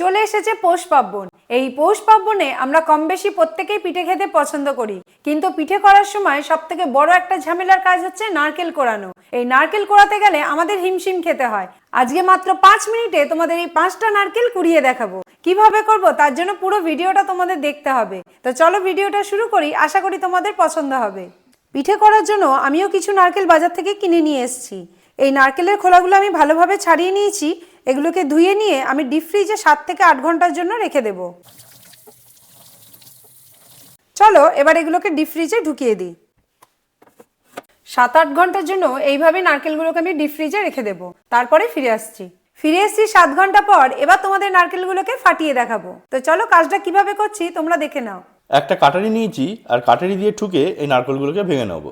চলে এসেছে পৌষ পার্বণ। এই পৌষ পার্বণে আমরা কম বেশি প্রত্যেকেই পিঠে খেতে পছন্দ করি। কিন্তু পিঠে করার সময় সব থেকে বড় একটা ঝামেলার কাজ হচ্ছে নারকেল কোড়ানো এই নারকেল কোড়াতে গেলে আমাদের হিমশিম খেতে হয়। আজকে মাত্র পাঁচ মিনিটে তোমাদের এই পাঁচটা নারকেল কুড়িয়ে দেখাবো। কীভাবে করব তার জন্য পুরো ভিডিওটা তোমাদের দেখতে হবে। তো চলো ভিডিওটা শুরু করি, আশা করি তোমাদের পছন্দ হবে। পিঠে করার জন্য আমিও কিছু নারকেল বাজার থেকে কিনে নিয়ে এসেছি। এই নারকেলের খোলাগুলো আমি ভালোভাবে ছাড়িয়ে নিয়েছি। এগুলোকে ধুয়ে নিয়ে আমি ডিপ ফ্রিজে সাত থেকে আট ঘণ্টার জন্য রেখে দেব। চলো, এবার এগুলোকে ডিপ ফ্রিজে ঢুকিয়ে দিই। সাত আট ঘণ্টার জন্য এইভাবে নারকেলগুলোকে আমি ডিপ ফ্রিজে রেখে দেবো। তারপরে ফিরে আসছি। ফিরে এসছি সাত ঘণ্টা পর, এবার তোমাদের নারকেলগুলোকে ফাটিয়ে দেখাবো। তো চলো, কাজটা কীভাবে করছি তোমরা দেখে নাও। একটা কাটারি নিয়েছি, আর কাটারি দিয়ে ঠুকে এই নারকেলগুলোকে ভেঙে নেব।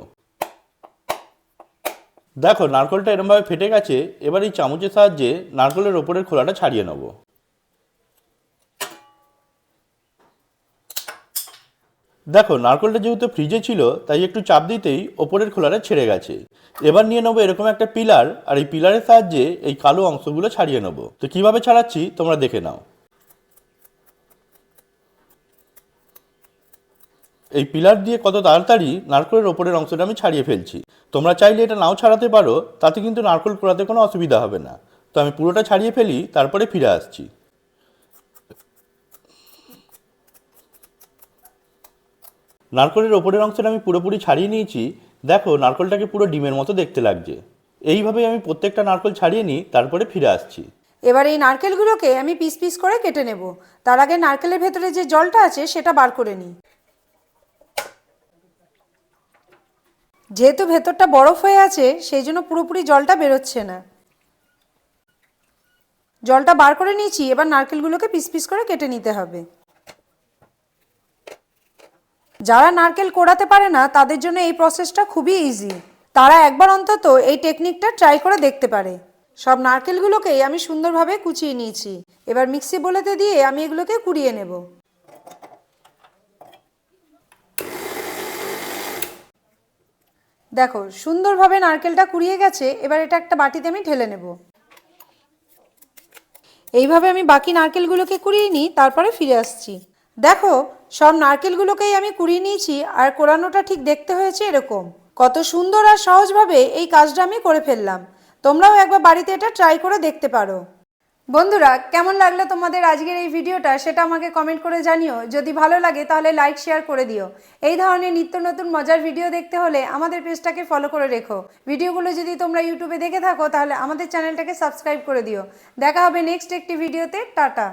দেখো, নারকেলটা এরমভাবে ফেটে গেছে, এবার এই চামচের সাহায্যে নারকেলের ওপরের খোলাটা ছাড়িয়ে নেব। দেখো, নারকেলটা যেহেতু ফ্রিজে ছিল, তাই একটু চাপ দিতেই ওপরের খোলাটা ছেড়ে গেছে। এবার নিয়ে নেব এরকম একটা পিলার, আর এই পিলারের সাহায্যে এই কালো অংশগুলো ছাড়িয়ে নেব। তো কীভাবে ছাড়াচ্ছি, তোমরা দেখে নাও। এই পিলার দিয়ে কত তাড়াতাড়ি নারকেলের ওপরের অংশটা আমি ছাড়িয়ে ফেলছি। তোমরা চাইলে এটা নাও ছাড়াতে পারো, তাতে কিন্তু নারকেল কোড়াতে কোনো অসুবিধা হবে না। তো আমি পুরোটা ছাড়িয়ে ফেলি, তারপরে ফিরে আসছি। নারকেলের ওপরের অংশটা আমি পুরোপুরি ছাড়িয়ে নিয়েছি। দেখো, নারকেলটাকে পুরো ডিমের মতো দেখতে লাগছে। এইভাবেই আমি প্রত্যেকটা নারকেল ছাড়িয়ে নিই, তারপরে ফিরে আসছি। এবার এই নারকেলগুলোকে আমি পিস পিস করে কেটে নেব। তার আগে নারকেলের ভেতরে যে জলটা আছে, সেটা বার করে নিই। যেহেতু ভেতরটা বরফ হয়ে আছে, সেই জন্য পুরোপুরি জলটা বেরোচ্ছে না। জলটা বার করে নিয়েছি, এবার নারকেলগুলোকে পিস পিস করে কেটে নিতে হবে। যারা নারকেল কোড়াতে পারে না, তাদের জন্য এই প্রসেসটা খুবই ইজি তারা একবার অন্তত এই টেকনিকটা ট্রাই করে দেখতে পারে। সব নারকেলগুলোকেই আমি সুন্দরভাবে কুচিয়ে নিয়েছি। এবার মিক্সি বলেতে দিয়ে আমি এগুলোকে কুড়িয়ে নেব। দেখো, সুন্দরভাবে নারকেলটা কুড়িয়ে গেছে, এবার এটা একটা বাটিতে আমি ঢেলে নেব। এইভাবে আমি বাকি নারকেলগুলোকে কুড়িয়ে নিই, তারপরে ফিরে আসছি। দেখো, সব নারকেলগুলোকেই আমি কুড়িয়ে নিয়েছি, আর কোরানোটা ঠিক দেখতে হয়েছে এরকম। কত সুন্দর আর সহজভাবে এই কাজটা আমি করে ফেললাম। তোমরাও একবার বাড়িতে এটা ট্রাই করে দেখতে পারো। বন্ধুরা, কেমন লাগল তোমাদের আজকের এই ভিডিওটা? সেটা আমাকে কমেন্ট করে জানিও। যদি ভালো লাগে, তাহলে লাইক শেয়ার করে দিও। এই ধরনের নিত্য নতুন মজার ভিডিও দেখতে হলে আমাদের পেজটাকে ফলো করে রেখো। ভিডিওগুলো যদি তোমরা ইউটিউবে দেখে থাকো, তাহলে আমাদের চ্যানেলটাকে সাবস্ক্রাইব করে দিও। দেখা হবে নেক্সট একটি ভিডিওতে টাটা!